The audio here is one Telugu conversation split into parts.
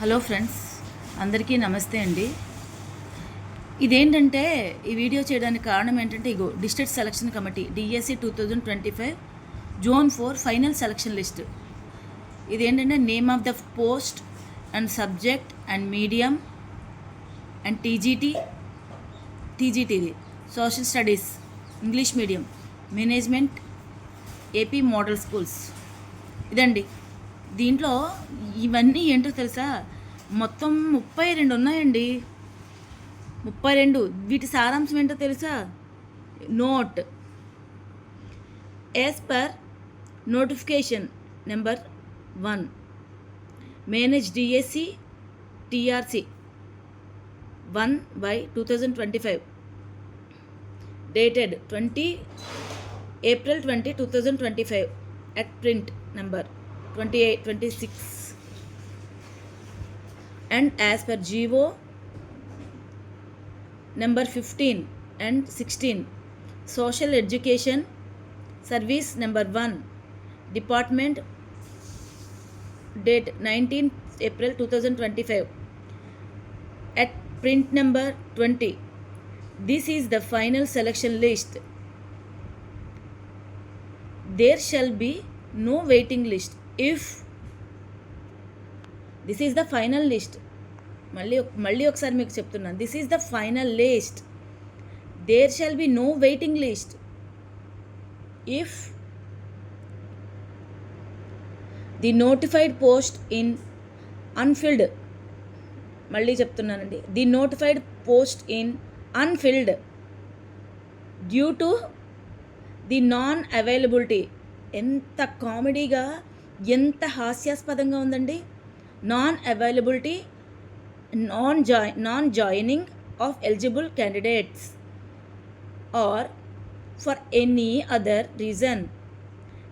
హలో ఫ్రెండ్స్ అందరికీ నమస్తే అండి. ఇదేంటంటే ఈ వీడియో చేయడానికి కారణం ఏంటంటే ఇగో district selection committee DSC two thousand twenty five zone four final selection list. ఇదేంటంటే name of the post and subject and medium and TGT టీజీటీది social studies English medium management AP model schools. ఇదండి. దీంట్లో ఇవన్నీ ఏంటో తెలుసా? మొత్తం ముప్పై రెండు ఉన్నాయండి. ముప్పై రెండు. వీటి సారాంశం ఏంటో తెలుసా? Note. As per notification number one manage DSC TRC one by two thousand twenty five dated twenty April twenty two thousand twenty five at print number 28, 26. And as per GO number 15 and 16, Social Education Service number 1, Department date 19 April 2025 at print number 20. This is the final selection list. There shall be no waiting list. If this is the final list మళ్ళీ మళ్ళీ ఒకసారి మీకు చెప్తున్నాను. This is the final list there shall be no waiting list if the notified post in unfilled మళ్ళీ చెప్తున్నానండి. The notified post in unfilled due to the non availability ఎంత కామెడీగా ఎంత హాస్యాస్పదంగా ఉందండి? Non availability non join non joining of eligible candidates or for any other reason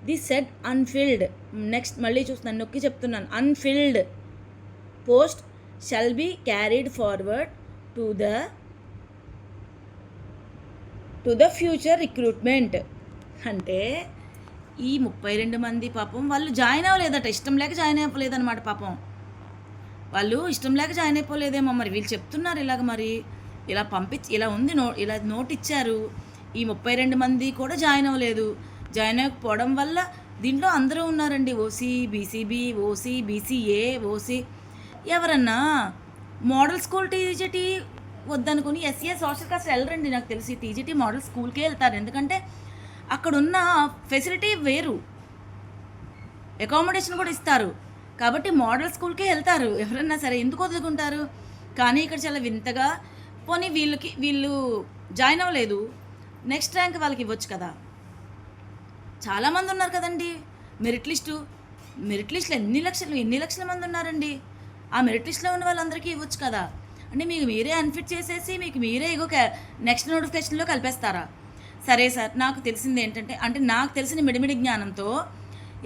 the set unfilled next మళ్ళీ చూస్తున్నాను నొక్కి చెప్తున్నాను. Unfilled post shall be carried forward to the to the future recruitment అంటే ఈ ముప్పై రెండు మంది పాపం వాళ్ళు జాయిన్ అవ్వలేదట. ఇష్టం లేక జాయిన్ అవ్వలేదన్నమాట పాపం. వాళ్ళు ఇష్టం లేక జాయిన్ అయిపోలేదేమో మరి. వీళ్ళు చెప్తున్నారు ఇలాగ మరి. ఇలా పంపించి ఇలా ఉంది నో ఇలా నోట్ ఇచ్చారు. ఈ ముప్పై రెండు మంది కూడా జాయిన్ అవ్వలేదు. జాయిన్ అవ్వకపోవడం వల్ల దీంట్లో అందరూ ఉన్నారండి. OC BCB OC BCA OC ఎవరన్నా మోడల్ స్కూల్ టీజీటీ వద్దనుకుని ఎస్సీఏ సోషల్ కాస్ట్ వెళ్ళరండి నాకు తెలిసి టీజీటీ మోడల్ స్కూల్కే వెళ్తారు. ఎందుకంటే అక్కడ ఉన్న ఫెసిలిటీ వేరు. అకామిడేషన్ కూడా ఇస్తారు. కాబట్టి మోడల్ స్కూల్కే వెళ్తారు. ఎవరన్నా సరే ఎందుకు వదులుకుంటారు? కానీ ఇక్కడ చాలా వింతగా పోనీ వీళ్ళకి వీళ్ళు జాయిన్ అవ్వలేదు. నెక్స్ట్ ర్యాంక్ వాళ్ళకి ఇవ్వచ్చు కదా. చాలామంది ఉన్నారు కదండి. మెరిట్ లిస్టు మెరిట్ లిస్ట్లో ఎన్ని లక్షలు ఎన్ని లక్షల మంది ఉన్నారండి? ఆ మెరిట్ లిస్ట్లో ఉన్న వాళ్ళందరికీ ఇవ్వచ్చు కదా. అంటే మీకు మీరే అన్ఫిట్ చేసేసి మీకు మీరే ఇగో నెక్స్ట్ నోటిఫికేషన్లో కలిపేస్తారా? సరే సార్ నాకు తెలిసింది ఏంటంటే అంటే నాకు తెలిసిన మిడిమిడి జ్ఞానంతో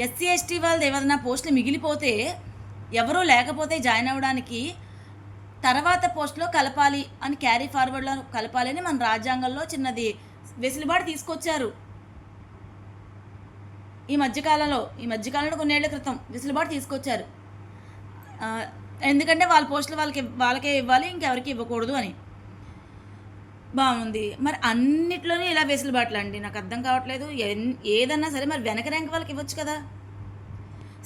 ఎస్సీ ఎస్టీ వాళ్ళది ఏదైనా పోస్టులు మిగిలిపోతే ఎవరూ లేకపోతే జాయిన్ అవ్వడానికి తర్వాత పోస్ట్లో కలపాలి అని క్యారీ ఫార్వర్డ్లో కలపాలి అని మన రాజ్యాంగంలో చిన్నది వెసులుబాటు తీసుకొచ్చారు. ఈ మధ్యకాలంలో ఈ మధ్యకాలంలో కొన్నేళ్ళ క్రితం వెసులుబాటు తీసుకొచ్చారు. ఎందుకంటే వాళ్ళ పోస్టులు వాళ్ళకి వాళ్ళకే ఇవ్వాలి ఇంకెవరికి ఇవ్వకూడదు అని. బాగుంది. మరి అన్నిట్లోనే ఇలా వెసులుబాట్లు అండి నాకు అర్థం కావట్లేదు. ఎన్- ఏదన్నా సరే మరి వెనక ర్యాంక్ వాళ్ళకి ఇవ్వచ్చు కదా.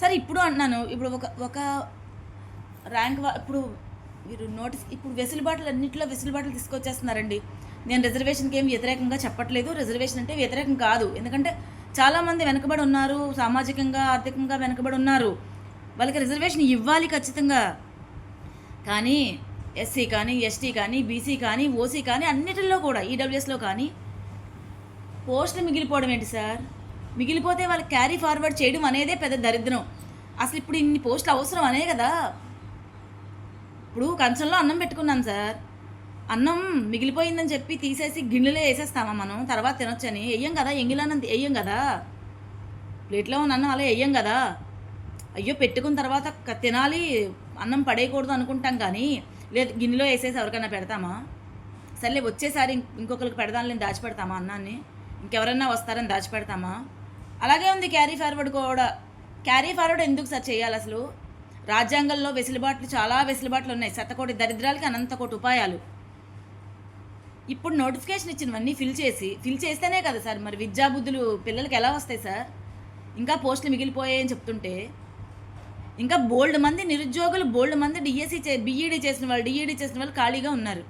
సరే ఇప్పుడు అంటున్నాను. ఇప్పుడు ఒక ఒక ర్యాంక్ ఇప్పుడు మీరు నోటీస్ ఇప్పుడు వెసులుబాట్లు అన్నింటిలో వెసులుబాట్లు తీసుకొచ్చేస్తున్నారండి. నేను రిజర్వేషన్కి ఏం వ్యతిరేకంగా చెప్పట్లేదు. రిజర్వేషన్ అంటే వ్యతిరేకం కాదు. ఎందుకంటే చాలామంది వెనకబడి ఉన్నారు. సామాజికంగా ఆర్థికంగా వెనకబడి ఉన్నారు. వాళ్ళకి రిజర్వేషన్ ఇవ్వాలి ఖచ్చితంగా. కానీ ఎస్సీ కానీ ఎస్టీ కానీ బీసీ కానీ ఓసీ కానీ అన్నిటిలో కూడా ఈడబ్ల్యూఎస్లో కానీ పోస్టులు మిగిలిపోవడం ఏంటి సార్? మిగిలిపోతే వాళ్ళు క్యారీ ఫార్వర్డ్ చేయడం అనేదే పెద్ద దరిద్రం. అసలు ఇప్పుడు ఇన్ని పోస్టులు అవసరం అనే కదా? ఇప్పుడు కంచంలో అన్నం పెట్టుకున్నాను సార్. అన్నం మిగిలిపోయిందని చెప్పి తీసేసి గిన్నెలో వేసేస్తామా మనం? తర్వాత తినొచ్చని. వెయ్యం కదా ఎంగిలన్నం వెయ్యం కదా? ప్లేట్లో ఉన్న అన్నం అలా వెయ్యం కదా? అయ్యో పెట్టుకున్న తర్వాత తినాలి. అన్నం పడేయకూడదు అనుకుంటాం కానీ లేదు గిన్నెలో వేసేసి ఎవరికైనా పెడతామా? సర్లే వచ్చేసారి ఇంకొకరికి పెడదాంలేని దాచిపెడతామా అన్నాన్ని? ఇంకెవరన్నా వస్తారని దాచిపెడతామా అలాగే ఉంది క్యారీ ఫార్వర్డ్ కూడా. క్యారీ ఫార్వర్డ్ ఎందుకు సార్ చేయాలి అసలు? రాజ్యాంగంలో వెసులుబాట్లు చాలా వెసులుబాట్లు ఉన్నాయి. శతకోటి దరిద్రాలకి అనంత కోటి ఉపాయాలు. ఇప్పుడు నోటిఫికేషన్ ఇచ్చినవన్నీ ఫిల్ చేసి ఫిల్ చేస్తేనే కదా సార్ మరి విద్యాబుద్ధులు పిల్లలకి ఎలా వస్తాయి సార్? ఇంకా పోస్టులు మిగిలిపోయాయని చెప్తుంటే ఇంకా బోల్డ్ మంది నిరుద్యోగులు బోల్డ్ మంది డిఎస్సి చే బీఈడీ చేసిన వాళ్ళు డిఈడి చేసిన వాళ్ళు ఖాళీగా ఉన్నారు.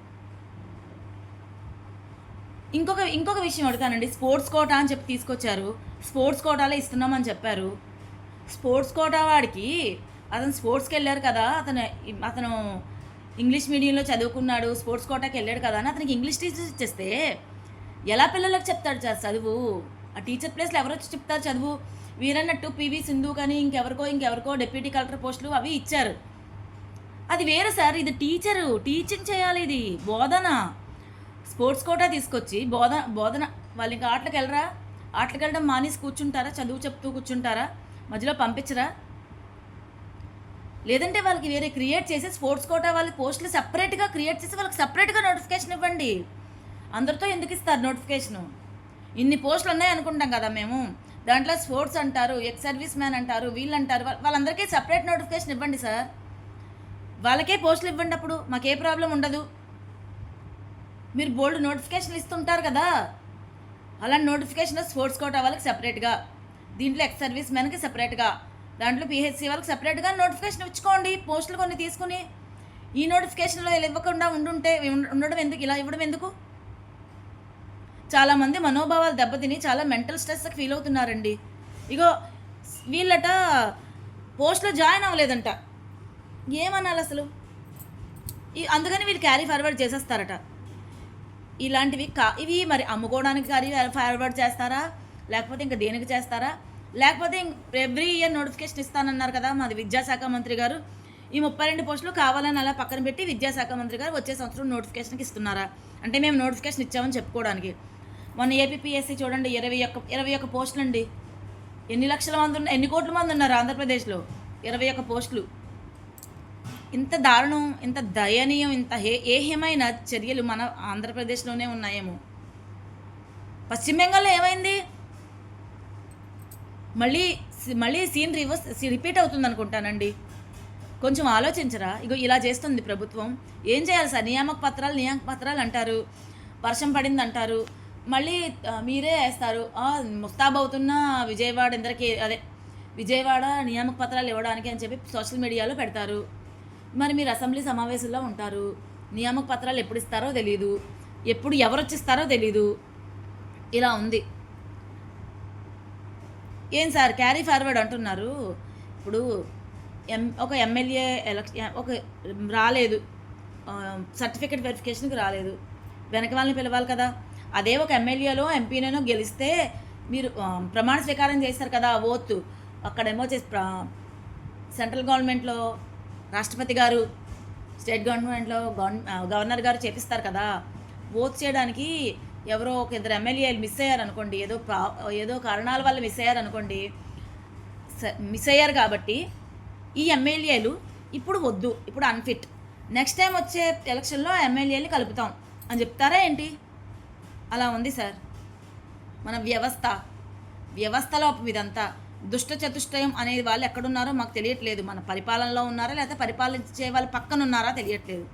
ఇంకొక ఇంకొక విషయం అడుగుతానండి. స్పోర్ట్స్ కోటా అని చెప్పి తీసుకొచ్చారు. స్పోర్ట్స్ కోటాలో ఇస్తున్నామని చెప్పారు. స్పోర్ట్స్ కోటా వాడికి అతను స్పోర్ట్స్కి వెళ్ళారు కదా అతను అతను ఇంగ్లీష్ మీడియంలో చదువుకున్నాడు స్పోర్ట్స్ కోటాకి వెళ్ళాడు కదా అని అతనికి ఇంగ్లీష్ టీచర్స్ ఇచ్చేస్తే ఎలా పిల్లలకు చెప్తాడు సార్ చదువు? ఆ టీచర్ ప్లేస్లో ఎవరు వచ్చి చెప్తారు చదువు? వీరన్నట్టు పివి సింధు కానీ ఇంకెవరికో ఇంకెవరికో డిప్యూటీ కలెక్టర్ పోస్టులు అవి ఇచ్చారు. అది వేరు సార్ ఇది టీచరు టీచింగ్ చేయాలి ఇది బోధన. స్పోర్ట్స్ కోటా తీసుకొచ్చి బోధన బోధన. వాళ్ళు ఇంకా ఆటలకు వెళ్ళరా? ఆటలకు వెళ్ళడం మానేసి కూర్చుంటారా? చదువు చెప్తూ కూర్చుంటారా? మధ్యలో పంపించరా? లేదంటే వాళ్ళకి వేరే క్రియేట్ చేసి స్పోర్ట్స్ కోటా వాళ్ళకి పోస్టులు సపరేట్గా క్రియేట్ చేసి వాళ్ళకి సపరేట్గా నోటిఫికేషన్ ఇవ్వండి. అందరితో ఎందుకు ఇస్తారు నోటిఫికేషను? ఇన్ని పోస్టులు ఉన్నాయి అనుకుంటాం కదా మేము. దాంట్లో స్పోర్ట్స్ అంటారు ఎక్స్ సర్వీస్ మ్యాన్ అంటారు వీళ్ళు అంటారు వాళ్ళందరికీ సపరేట్ నోటిఫికేషన్ ఇవ్వండి సార్. వాళ్ళకే పోస్టులు ఇవ్వండి అప్పుడు మాకే ప్రాబ్లం ఉండదు. మీరు బోల్డ్ నోటిఫికేషన్లు ఇస్తుంటారు కదా. అలాంటి నోటిఫికేషన్ స్పోర్ట్స్ కోటా వాళ్ళకి సపరేట్గా దీంట్లో ఎక్స్ సర్వీస్ మ్యాన్కి సపరేట్గా దాంట్లో పిహెచ్సి వాళ్ళకి సపరేట్గా నోటిఫికేషన్ ఇచ్చుకోండి పోస్టులు కొన్ని తీసుకుని ఈ నోటిఫికేషన్లో ఇలా ఇవ్వకుండా ఉండుంటే ఉండడం ఎందుకు ఇలా ఇవ్వడం ఎందుకు? చాలామంది మనోభావాలు దెబ్బతిని చాలా మెంటల్ స్ట్రెస్కి ఫీల్ అవుతున్నారండి. ఇగో వీళ్ళట పోస్ట్లో జాయిన్ అవ్వలేదంట. ఏమనాలి అసలు? ఈ అందుకని వీళ్ళు క్యారీ ఫార్వర్డ్ చేసేస్తారట. ఇలాంటివి కా ఇవి మరి అమ్ముకోవడానికి క్యారీ ఫార్వర్డ్ చేస్తారా? లేకపోతే ఇంకా దేనికి చేస్తారా? లేకపోతే ఎవ్రీ ఇయర్ నోటిఫికేషన్ ఇస్తానన్నారు కదా మాది విద్యాశాఖ మంత్రి గారు. ఈ ముప్పై రెండు పోస్టులు కావాలని అలా పక్కన పెట్టి విద్యాశాఖ మంత్రి గారు వచ్చే సంవత్సరం నోటిఫికేషన్కి ఇస్తున్నారా? అంటే మేము నోటిఫికేషన్ ఇచ్చామని చెప్పుకోవడానికి. మొన్న ఏపీపీఎస్సీ చూడండి ఇరవై ఒక్క ఇరవై ఒక్క పోస్టులు అండి ఎన్ని లక్షల మంది ఉన్న ఎన్ని కోట్ల మంది ఉన్నారు ఆంధ్రప్రదేశ్లో? ఇరవై ఒక్క పోస్టులు. ఇంత దారుణం ఇంత దయనీయం ఇంత హే ఏహ్యమైన చర్యలు మన ఆంధ్రప్రదేశ్లోనే ఉన్నాయేమో. పశ్చిమ బెంగాల్లో ఏమైంది? మళ్ళీ మళ్ళీ సీన్ రివర్స్ రిపీట్ అవుతుంది అనుకుంటానండి కొంచెం ఆలోచించరా? ఇగో ఇలా చేస్తుంది ప్రభుత్వం. ఏం చేయాలి సార్? నియామక పత్రాలు నియామక పత్రాలు అంటారు. వర్షం పడింది అంటారు మళ్ళీ మీరే వేస్తారు. ముస్తాబ్ అవుతున్న విజయవాడ ఇందరికీ అదే విజయవాడ నియామక పత్రాలు ఇవ్వడానికి అని చెప్పి సోషల్ మీడియాలో పెడతారు. మరి మీరు అసెంబ్లీ సమావేశంలో ఉంటారు. నియామక పత్రాలు ఎప్పుడు ఇస్తారో తెలియదు ఎప్పుడు ఎవరు వచ్చిస్తారో తెలీదు. ఇలా ఉంది. ఏం సార్ క్యారీ ఫార్వర్డ్ అంటున్నారు. ఇప్పుడు ఎం ఒక ఎమ్మెల్యే ఎలక్షన్ ఒక రాలేదు. సర్టిఫికేట్ వెరిఫికేషన్కి రాలేదు. వెనక వాళ్ళని పిలవాలి కదా. అదే ఒక ఎమ్మెల్యేలో ఎంపీనో గెలిస్తే మీరు ప్రమాణ స్వీకారం చేస్తారు కదా ఓత్ అక్కడేమో చేసి సెంట్రల్ గవర్నమెంట్లో రాష్ట్రపతి గారు స్టేట్ గవర్నమెంట్లో గవర్నర్ గారు చేపిస్తారు కదా. ఓత్ చేయడానికి ఎవరో ఒక ఇద్దరు ఎమ్మెల్యేలు మిస్ అయ్యారనుకోండి ఏదో ప్రా ఏదో కారణాల వల్ల మిస్ అయ్యారనుకోండి స- మిస్ అయ్యారు కాబట్టి ఈ ఎమ్మెల్యేలు ఇప్పుడు వద్దు ఇప్పుడు అన్ఫిట్. నెక్స్ట్ టైం వచ్చే ఎలక్షన్లో ఎమ్మెల్యేలు కలుపుతాం. అని చెప్తారా ఏంటి? అలా ఉంది సార్. మన వ్యవస్థ వ్యవస్థలోపం ఇదంతా దుష్ట చతుష్టయం అనేది వాళ్ళు ఎక్కడున్నారో మాకు తెలియట్లేదు. మన పరిపాలనలో ఉన్నారా లేకపోతే పరిపాలించే వాళ్ళు పక్కన ఉన్నారా తెలియట్లేదు.